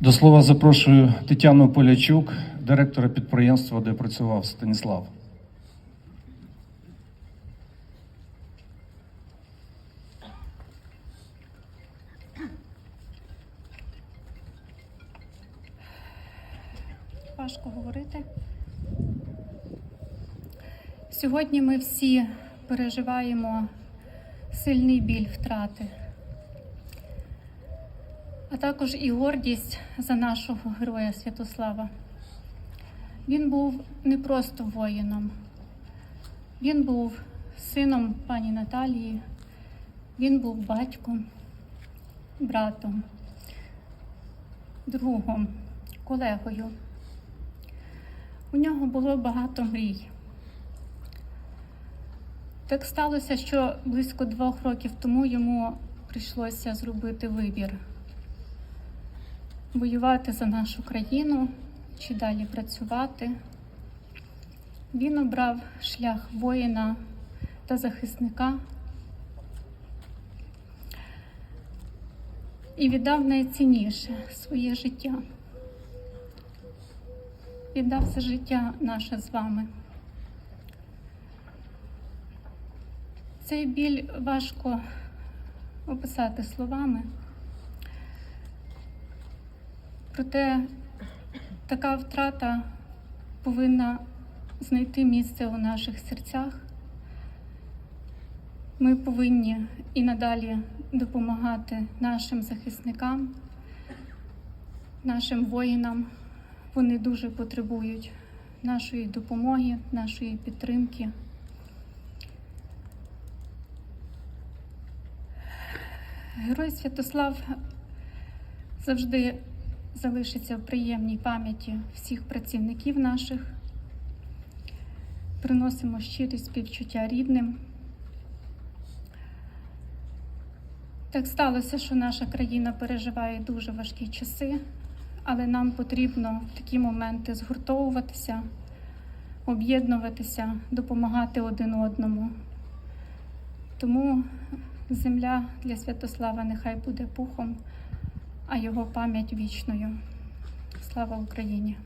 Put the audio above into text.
До слова запрошую Тетяну Полячук, директора підприємства, де працював Станіслав. Важко говорити. Сьогодні ми всі переживаємо сильний біль втрати, а також і гордість за нашого героя Святослава. Він був не просто воїном, він був сином пані Наталії, він був батьком, братом, другом, колегою. У нього було багато мрій. Так сталося, що близько двох років тому йому прийшлося зробити вибір: воювати за нашу країну чи далі працювати. Він обрав шлях воїна та захисника і віддав найцінніше своє життя віддав все життя наше з вами. Цей біль важко описати словами, проте така втрата повинна знайти місце у наших серцях. Ми повинні і надалі допомагати нашим захисникам, нашим воїнам. Вони дуже потребують нашої допомоги, нашої підтримки. Герой Святослав завжди залишиться в приємній пам'яті всіх працівників наших. Приносимо щирі співчуття рідним. Так сталося, що наша країна переживає дуже важкі часи але нам потрібно в такі моменти згуртовуватися, об'єднуватися, допомагати один одному. Тому земля для Святослава нехай буде пухом, а його пам'ять вічною. Слава Україні!